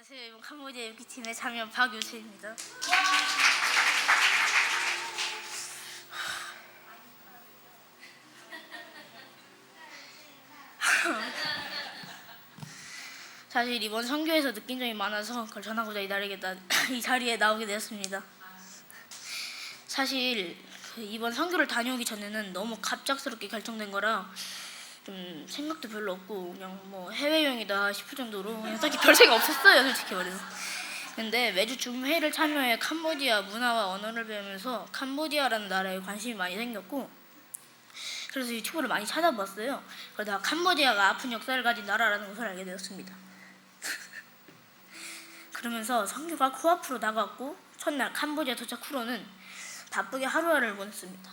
안녕하세요. 캄보디아 유기팀의 참여 박유채입니다. 사실 이번 선교에서 느낀 점이 많아서 그걸 전하고자 이 자리에, 나- 이 자리에 나오게 되었습니다. 사실 그 이번 선교를 다녀오기 전에는 너무 갑작스럽게 결정된 거라 좀 생각도 별로 없고 그냥 뭐 해외여행이다 싶을 정도로 그냥 딱히 별 생각 없었어요 솔직히 말해서. 근데 매주 줌회를 참여해 캄보디아 문화와 언어를 배우면서 캄보디아라는 나라에 관심이 많이 생겼고 그래서 유튜브를 많이 찾아봤어요. 그러다가 캄보디아가 아픈 역사를 가진 나라라는 것을 알게 되었습니다. 그러면서 성규가 코앞으로 다가왔고 첫날 캄보디아 도착 후로는 바쁘게 하루하루를 보냈습니다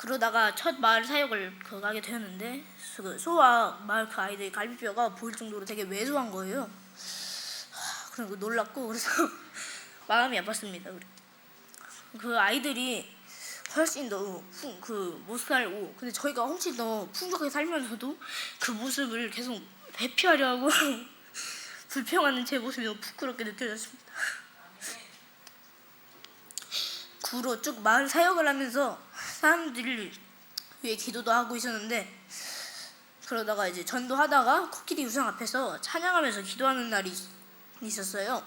그러다가 첫 마을 사역을 그 가게 되었는데 그 소와 마을 그 아이들의 갈비뼈가 보일 정도로 되게 왜소한 거예요. 하, 그리고 놀랐고 그래서 마음이 아팠습니다. 그 아이들이 훨씬 더 그 못 살고 근데 저희가 훨씬 더 풍족하게 살면서도 그 모습을 계속 회피하려 하고 불평하는 제 모습이 너무 부끄럽게 느껴졌습니다. 구로 쭉 마을 사역을 하면서 사람들을 위해 기도도 하고 있었는데 그러다가 이제 전도하다가 코끼리 우상 앞에서 찬양하면서 기도하는 날이 있- 있었어요.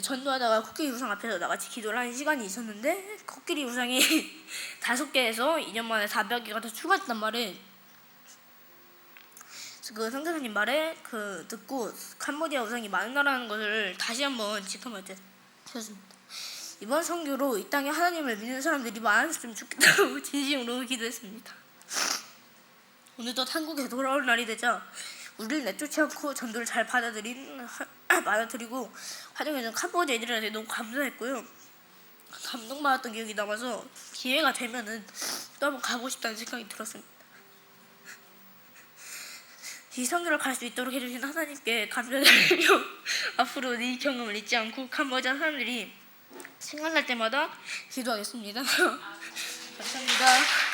전도하다가 코끼리 우상 앞에서 나같이 기도를 하는 시간이 있었는데 코끼리 우상이 다섯 개에서 2년 만에 400개가 더 추가됐단 말에 그 선교사님 말에 그 듣고 캄보디아 우상이 많은 나라는 것을 다시 한번 때 되었습니다. 이번 선교로 이 땅에 하나님을 믿는 사람들이 많았으면 좋겠다고 진심으로 기도했습니다. 오늘도 한국에 돌아올 날이 되자 우리를 내쫓지 않고 전도를 잘 받아들인 하- 받아들이고 화정해준 캄보디아 애들한테 너무 감사했고요. 감동받았던 기억이 남아서 기회가 되면은 또 한번 가고 싶다는 생각이 들었습니다. 이 선교를 갈 수 있도록 해주신 하나님께 감사드리며 앞으로 이 경험을 잊지 않고 캄보디아 사람들이 생각날 때마다 기도하겠습니다. 감사합니다.